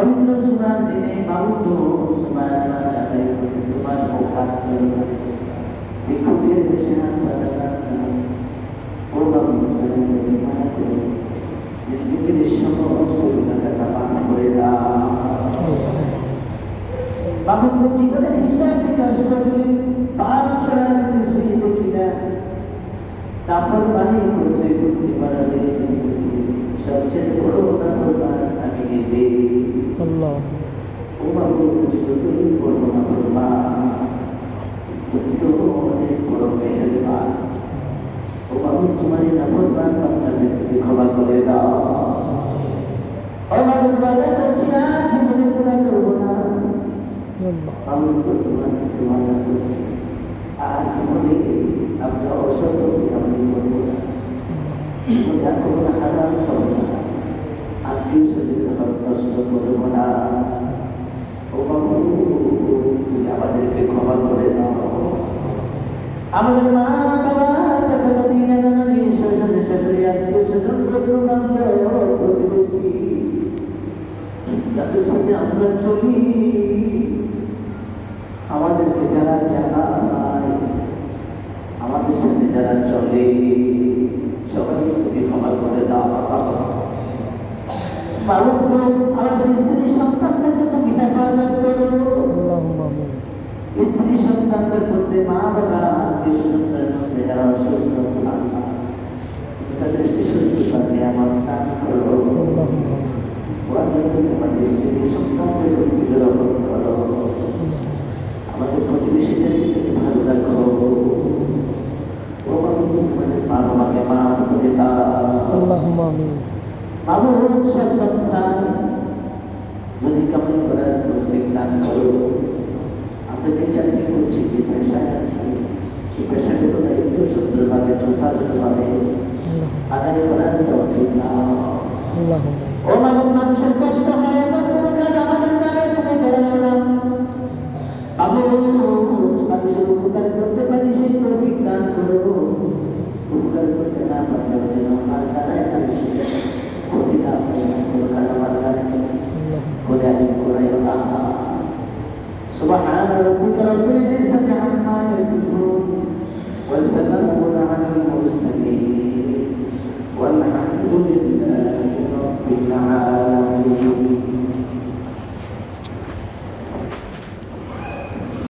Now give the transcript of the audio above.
পবিত্র সুনার দিনে মাবুদ সুমার মালাকাই তোমার করুন বিক্ষুব্ধের দেশে হাত ও জিন্দগির সমস্ত গুণাটা পান করে দাও। বাবুকে জীবনের হিসাব বিকাশ করলে পাপ ছাড়ার কিছুই দেখি না। কাপড় বাণী করতে করতে সবচেয়ে বড় নাফরমান আমি Allah. ক্ষমা করে দাও করছি আর জীবনে পুরা করব না আমি তো তোমার কিছু মানা করছি আর জীবনে আপনার অসত্য আমি করব না কোনো হারাম হবে না আমাদের মা বাবা দাদা প্রতিবেশী। চলি। আমাদেরকে যারা জানায়, আমাদের সাথে যারা চলে, সবাইকে তুমি ক্ষমা করে দাও বালক বেশি লোকদের মধ্যে যারা অসুস্থ তাদেরকে সুস্থতা দিয়ে আমার দান করো আমাদের স্ত্রী সন্তানদের প্রতি রক্ষণ করো আমাদের প্রতিবেশীদের তুমি ভালো রাখো আমাকে মাফ করে দাও যদি কামনা করার প্রত্যেক দান করো Biasanya itu kayak itu berbagai tempat berbagai itu. Ada yang pernah di final. Allah. Manusia kosta hayatan pun kadang-kadang kaya pemerintahan. Abu tapi bukan berarti di situ fitnah dulu. Bukan berkenalan dengan perkara yang harus kita berkata perkara yang kurai Subhanallah, bukan berarti bisa jangan hanya sebelum